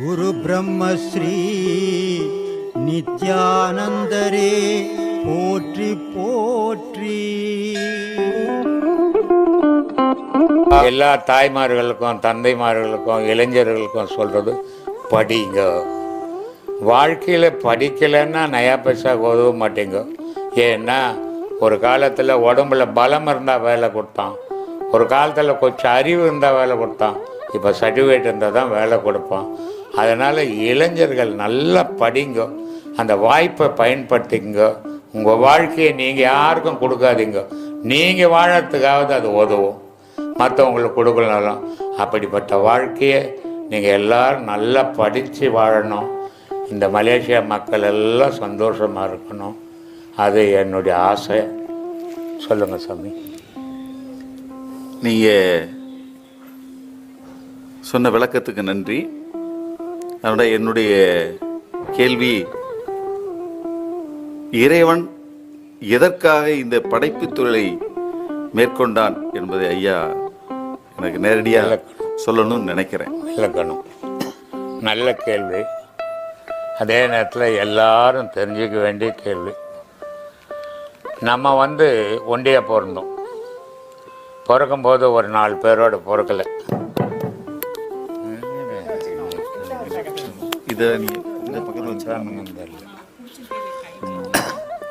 குரு பிரம்மஸ்ரீ நித்யானந்தரே போற்றி போற்றி. எல்லா தாய்மார்களுக்கும் தந்தைமார்களுக்கும் இளைஞர்களுக்கும் சொல்கிறது படிங்க. வாழ்க்கையில் படிக்கலைன்னா நயா பைசா உதவ மாட்டேங்க. ஏன்னா ஒரு காலத்தில் உடம்புல பலம் இருந்தால் வேலை கொடுத்தான். ஒரு காலத்தில் கொஞ்சம் அறிவு இருந்தால் வேலை கொடுத்தான். இப்போ சர்டிஃபிகேட் இருந்தால் தான் வேலை கொடுப்பான். அதனால் இளைஞர்கள் நல்லா படிங்க. அந்த வாய்ப்பை பயன்படுத்திங்க. உங்கள் வாழ்க்கையை நீங்கள் யாருக்கும் கொடுக்காதீங்க. நீங்கள் வாழறதுக்காவது அது உதவும். மற்றவங்களுக்கு கொடுக்கலாம் அப்படிப்பட்ட வாழ்க்கையை நீங்கள் எல்லோரும் நல்லா படித்து வாழணும். இந்த மலேசியா மக்கள் எல்லாம் சந்தோஷமாக இருக்கணும். அது என்னுடைய ஆசை. சொல்லுங்கள் சாமி. நீங்கள் சொன்ன விளக்கத்துக்கு நன்றி. அதோட என்னுடைய கேள்வி இறைவன் எதற்காக இந்த படைப்புத் தொழிலை மேற்கொண்டான் என்பதை ஐயா எனக்கு நேரடியாக சொல்லணும்னு நினைக்கிறேன். இலக்கணம் நல்ல கேள்வி. அதே நேரத்தில் எல்லாரும் தெரிஞ்சுக்க வேண்டிய கேள்வி. நம்ம வந்து ஒண்டியாக பிறந்தோம். பிறக்கும்போது ஒரு நாலு பேரோட பிறக்கலை. இதை நீங்கள் இந்த பக்கத்தில்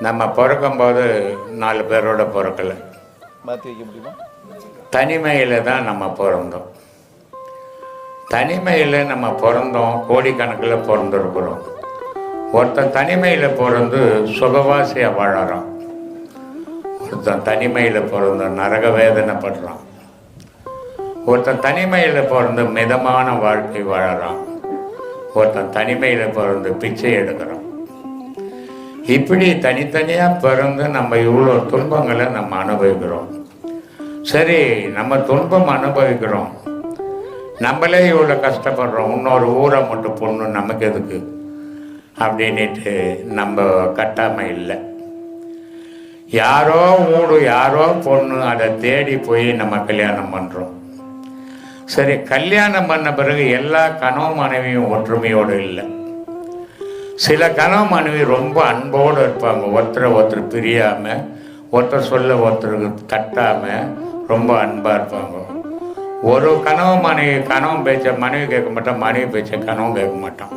நம்ம பிறக்கும்போது நாலு பேரோட பிறக்கலை. மாற்றி வைக்க முடியுமா? தனிமையில் தான் நம்ம பிறந்தோம். தனிமையில் நம்ம பிறந்தோம் கோடிக்கணக்கில் பிறந்திருக்கிறோம். ஒருத்தன் தனிமையில் பிறந்து சுகவாசியாக வாழறான். ஒருத்தன் தனிமையில் பிறந்து நரக வேதனைப்படுறான். ஒருத்தன் தனிமையில் பிறந்து மிதமான வாழ்க்கை வாழறான். ஒருத்தன் தனிமையில் பிறந்து பிச்சை எடுக்கிறோம் இப்படி தனித்தனியாக பிறந்து நம்ம இவ்வளோ துன்பங்களை நம்ம அனுபவிக்கிறோம். சரி நம்ம துன்பம் அனுபவிக்கிறோம். நம்மளே இவ்வளோ கஷ்டப்படுறோம். இன்னொரு ஊரை மட்டும் பொண்ணு நமக்கு எதுக்கு? அப்படின்ட்டு நம்ம கட்டாமல் இல்லை. யாரோ ஊடு யாரோ பொண்ணு அதை தேடி போய் நம்ம கல்யாணம் பண்ணுறோம் சரி கல்யாணம் பண்ண பிறகு எல்லா கனவு மனைவியும் ஒற்றுமையோடு இல்லை. சில கனவு மனைவி ரொம்ப அன்போடு இருப்பாங்க. ஒருத்தரை ஒருத்தர் பிரியாமல் ஒருத்தர் சொல்ல ஒருத்தருக்கு தட்டாமல் ரொம்ப அன்பாக இருப்பாங்க. ஒரு கனவு மனைவி கனவு பேச்ச மனைவி கேட்க மாட்டான் மனைவி பேச்ச கனவும் கேட்க மாட்டான்.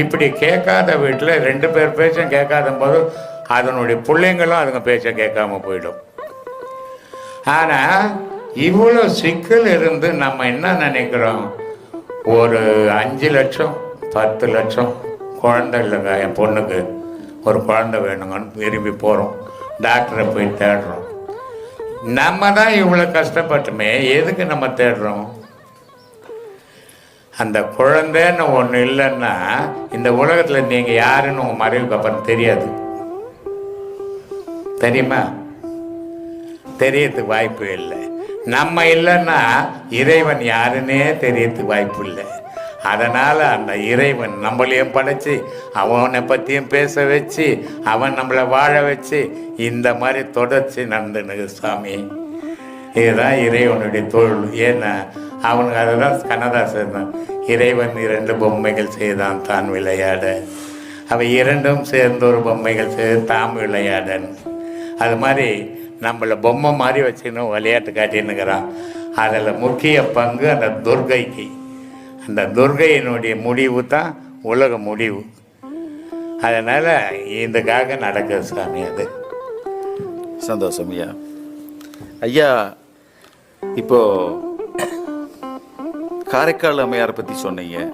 இப்படி கேட்காத வீட்டில் ரெண்டு பேர் பேச்சும் கேட்காத போது அதனுடைய பிள்ளைங்களும் அதுங்க பேச்ச கேட்காம போயிடும். ஆனால் இவ்வளோ சிக்கல் இருந்து நம்ம என்ன நினைக்கிறோம்? ஒரு அஞ்சு லட்சம் பத்து லட்சம் குழந்தை இல்லைங்க என் பொண்ணுக்கு. ஒரு குழந்தை வேணுங்கன்னு விரும்பி போகிறோம் டாக்டரை போய் தேடுறோம். நம்ம தான் இவ்வளோ கஷ்டப்பட்டுமே எதுக்கு நம்ம தேடுறோம்? அந்த குழந்தைன்னு ஒன்று இல்லைன்னா இந்த உலகத்தில் நீங்கள் யாருன்னு உங்கள் மறைவுக்கு அப்புறம் தெரியாது. தெரியுமா? தெரியறதுக்கு வாய்ப்பு இல்லை. நம்ம இல்லைன்னா இறைவன் யாருன்னே தெரியறதுக்கு வாய்ப்பு இல்லை அதனால் அந்த இறைவன் நம்மளையும் படைச்சி அவனை பற்றியும் பேச வச்சு அவன் நம்மளை வாழ வச்சு இந்த மாதிரி தொடர்ச்சி நடந்துனுக்கு சாமி. இதுதான் இறைவனுடைய தொழில். ஏன்னா அவனுக்கு அதுதான் கண்ணதாசன் தான். இறைவன் இரண்டு பொம்மைகள் செய்தான் தான் விளையாட. அவை இரண்டும் சேர்ந்த ஒரு பொம்மைகள் செய்து தாம் விளையாடன். அது மாதிரி நம்மளை பொம்மை மாதிரி வச்சுக்கணும் விளையாட்டு காட்டின்னுக்கிறான். அதில் முக்கிய பங்கு அந்த துர்கைக்கு. அந்த துர்கையினுடைய முடிவு தான் உலக முடிவு. அதனால் இதுக்காக நடக்குது சாமி அது. சந்தோஷம் ஐயா. ஐயா இப்போ காரைக்கால் அம்மையாரை பற்றி சொன்னீங்க.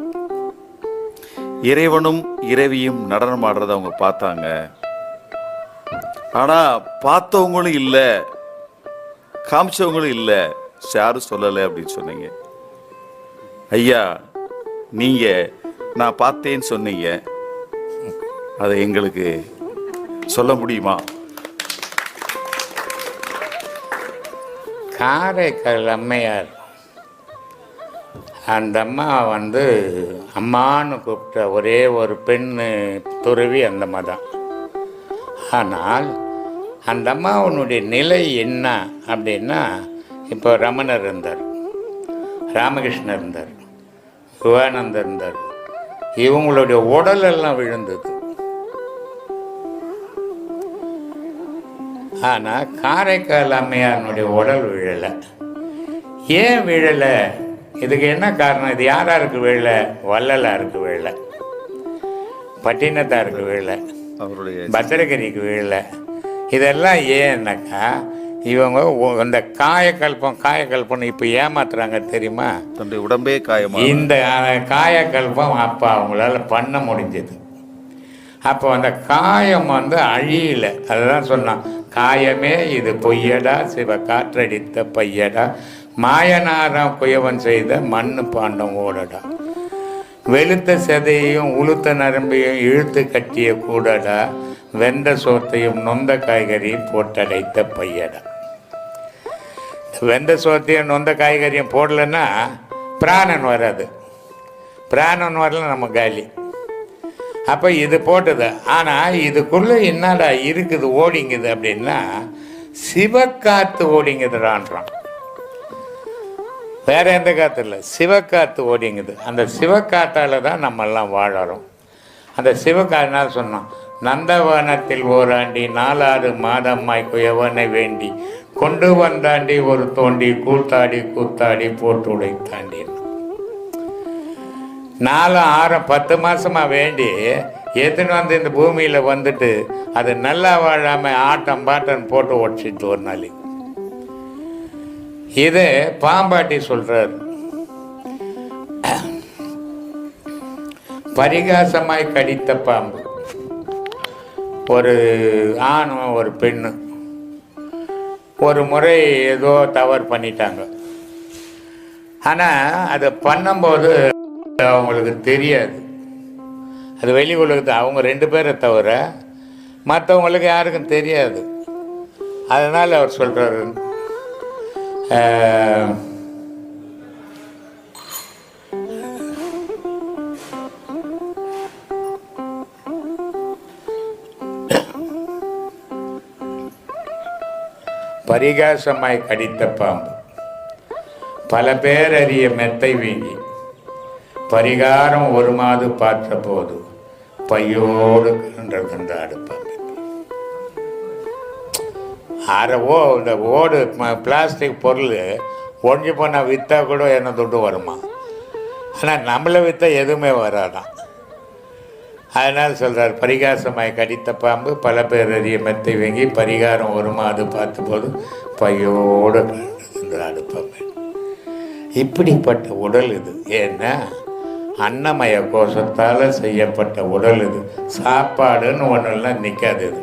இறைவனும் இறைவியும் நடனம் ஆடுறத அவங்க பார்த்தாங்க. ஆனால் பார்த்தவங்களும் இல்லை. காமிச்சவங்களும் இல்லை. யாரும் சொல்லலை அப்படின்னு சொன்னீங்க. ஐயா நீங்கள் நான் பார்த்தேன்னு சொன்னீங்க. அதை எங்களுக்கு சொல்ல முடியுமா? காரைக்கால் அம்மையார். அந்த அம்மா வந்து அம்மான்னு கூப்பிட்ட ஒரே ஒரு பெண்ணு துறவி அந்த அம்மா தான் ஆனால் அந்த அம்மாவனுடைய நிலை என்ன அப்படின்னா இப்போ ரமணர் இருந்தார் ராமகிருஷ்ணர் இருந்தார் சிவானந்தர் இருந்தார். இவங்களுடைய உடல் எல்லாம் விழுந்தது. ஆனால் காரைக்கால் அம்மையாருடைய உடல் விழலை. ஏன் விழலை? இதுக்கு என்ன காரணம்? இது யார் யாருக்கு விழலை? வள்ளலாருக்கு விழலை. பட்டினத்தாருக்கு விழலை. அவருடைய பத்திரகிரிக்கு விழலை இதெல்லாம் ஏன்னாக்கா இவங்க இந்த காயக்கல்பம் காயக்கல்பம் இப்போ ஏமாத்துறாங்க தெரியுமா? தன்னுடைய உடம்பே காயமா? இந்த காயக்கல்பம் அப்போ அவங்களால பண்ண முடிஞ்சது. அப்போ அந்த காயம் வந்து அழியல. அதுதான் சொன்னான். காயமே இது பொய்யடா சிவ காற்றடித்த பையடா. மாயனாரம் குயவன் செய்த மண்ணு பாண்டம் ஓடடா. வெளுத்த செதையையும் உளுத்த நரம்பையும் இழுத்து கட்டிய கூடடா வெந்த சோத்தையும் நொந்த காய்கறியும் போட்டடைத்த பையடா. வெந்த சோத்தையும் நொந்த காய்கறியும் போடலைன்னா பிராணன் வராது. பிராணன் வரல நம்ம காலி. அப்போ இது போட்டது. ஆனால் இதுக்குள்ளே என்னடா இருக்குது ஓடிங்குது அப்படின்னா சிவக்காத்து ஓடிங்குதுடான்றான். வேற எந்த காத்து இல்லை சிவக்காற்று ஓடிங்குது. அந்த சிவக்காற்றால் தான் நம்மெல்லாம் வாழறோம். அந்த சிவக்காற்றுனா சொன்னோம் நந்தவனத்தில் ஓராண்டி நாலாறு மாதம்மாய் குயவனை வேண்டி கொண்டு வந்தாண்டி ஒரு தோண்டி கூத்தாடி கூத்தாடி போட்டு உடைத்தாண்டி. நாலு ஆறு பத்து மாதமாக வேண்டி எத்தனை வந்து இந்த பூமியில் வந்துட்டு அது நல்லா வாழாமல் ஆட்டம் பாட்டம் போட்டு உடச்சிட்டு ஒரு நாளைக்கு. இது பாம்பாட்டி சொல்றார். பரிகாசமாய் கடித்த பாம்பு. ஒரு ஆணும் ஒரு பெண்ணு. ஒரு முறை ஏதோ தவறு பண்ணிட்டாங்க. ஆனால் அதை பண்ணும்போது அவங்களுக்கு தெரியாது. அது வெளி உலகத்தை அவங்க ரெண்டு பேரை தவிர மற்றவங்களுக்கு யாருக்கும் தெரியாது. அதனால் அவர் சொல்கிறாரு Ehm, பரிகாசமாய் கடித்த பாம்பு. பல பேர் அறிய மெத்தை வீங்கி. பரிகாரம் ஒரு மாது பார்த்த போது பையோடு கண்டது அடுப்பாங்க ஓ இந்த ஓடு பிளாஸ்டிக் பொருள் ஒழிஞ்சு போனால் விற்றா கூட என்ன தொட்டு வருமா? ஆனால் நம்மளை விற்றா எதுவுமே வராதான் அதனால் சொல்கிறார் பரிகாசமாய் கடித்த பாம்பு பல பேர் அறிய மெத்தை வாங்கி பரிகாரம் வருமா அது பார்த்தபோது பையோடு கண்டது அடுப்பாங்க இப்படிப்பட்ட உடல் இது. ஏன்னா அன்னமய கோஷத்தால் செய்யப்பட்ட உடல் இது. சாப்பாடுன்னு ஒன்றெல்லாம் நிற்காது இது.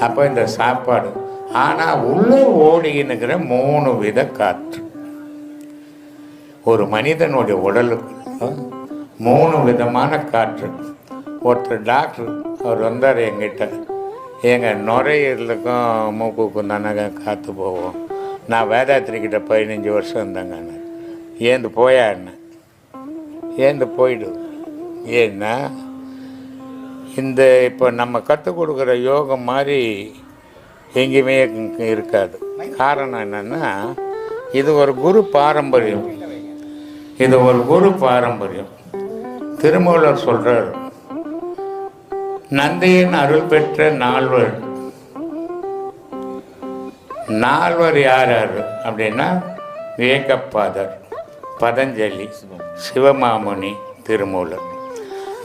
அப்போ இந்த சாப்பாடு. ஆனால் உள்ளே ஓடிக்கின்னுக்கிற மூணு வித காற்று. ஒரு மனிதனுடைய உடலுக்கு மூணு விதமான காற்று. ஒருத்தர் டாக்டர் அவர் வந்தார் எங்கிட்ட எங்கள் நுரையீரலுக்கும் மூக்குக்கும் தானே காற்று போவோம் நான் வேதாத்திரிக்கிட்ட பதினஞ்சு வருஷம் இருந்தேங்க ஏந்து போயா என்ன? ஏந்து போயிடு. ஏன்னா இந்த இப்போ நம்ம கற்றுக் கொடுக்குற யோகம் மாதிரி எங்கேயுமே இருக்காது. காரணம் என்னென்னா இது ஒரு குரு பாரம்பரியம். இது ஒரு குரு பாரம்பரியம். திருமூலர் சொல்கிறார் நந்தியின் அருள் பெற்ற நால்வர். நால்வர் யார் யார் அப்படின்னா விவேகப்பாதர் பதஞ்சலி சிவமாமுனி திருமூலர்.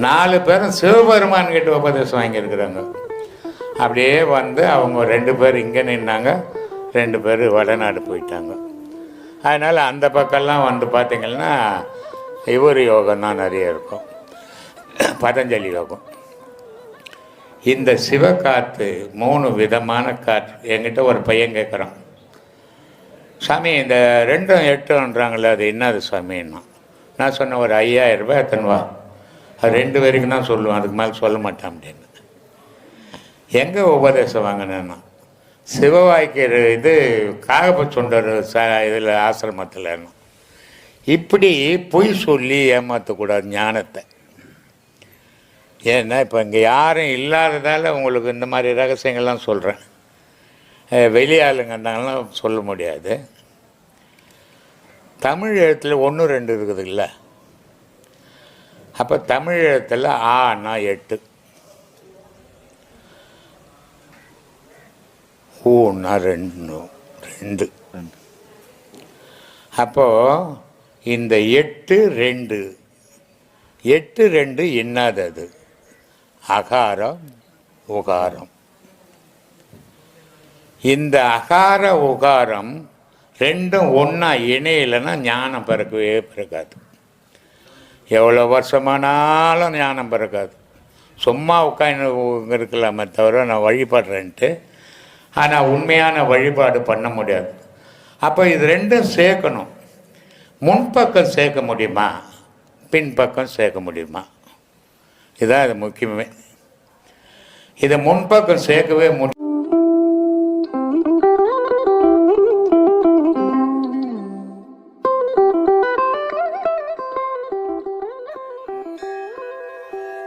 நாலு பேரும் சிவபெருமான் கிட்ட உபதேசம் வாங்கியிருக்கிறாங்க. அப்படியே வந்து அவங்க ரெண்டு பேர் இங்கே நின்னாங்க. ரெண்டு பேர் வடநாடு போயிட்டாங்க. அதனால் அந்த பக்கம்லாம் வந்து பார்த்திங்கன்னா இவர் யோகம் தான் நிறைய இருக்கும். பதஞ்சலி யோகம். இந்த சிவக்காற்று மூணு விதமான காற்று என்கிட்ட ஒரு பையன் கேட்குறான் சாமி இந்த ரெண்டும் எட்டுன்றாங்களே அது என்னது சாமின்னா? நான் சொன்ன ஒரு ஐயாயிரம் ரூபாய் எத்தனை அது ரெண்டு வரைக்கும் தான் சொல்லுவேன் அதுக்கு மேலே சொல்ல மாட்டேன் அப்படின்னு. எங்கே உபதேசம் வாங்கினேன்னா சிவவாய்க்கர் இது காகப்ப சுண்டர் ச இதில் ஆசிரமத்தில் இப்படி பொய் சொல்லி ஏமாற்றக்கூடாது ஞானத்தை. ஏன்னா இப்போ இங்கே யாரும் இல்லாததால் உங்களுக்கு இந்த மாதிரி ரகசியங்கள்லாம் சொல்கிறேன் வெளியாளுங்கன்னாலாம் சொல்ல முடியாது. தமிழ் எழுத்தில் ஒன்று ரெண்டு இருக்குதுல்ல? அப்போ தமிழ் எழுத்தில் ஆனா எட்டு. ஊன்னா ரெண்டு ரெண்டு. அப்போது இந்த எட்டு ரெண்டு. எட்டு ரெண்டு என்னது அகாரம் உகாரம். இந்த அகார உகாரம் ரெண்டும் ஒன்றா இணையலைன்னா ஞானம் பிறக்கவே பிறக்காது. எவ்வளோ வருஷமானாலும் ஞானம் பிறக்காது. சும்மா உட்காந்து இருக்கலாமே தவிர நான் வழிபடுறேன்ட்டு. ஆனால் உண்மையான வழிபாடு பண்ண முடியாது. அப்போ இது ரெண்டும் சேர்க்கணும். முன்பக்கம் சேர்க்க முடியுமா? பின்பக்கம் சேர்க்க முடியுமா? இதுதான் இது முக்கியமே. இதை முன்பக்கம் சேர்க்கவே முடி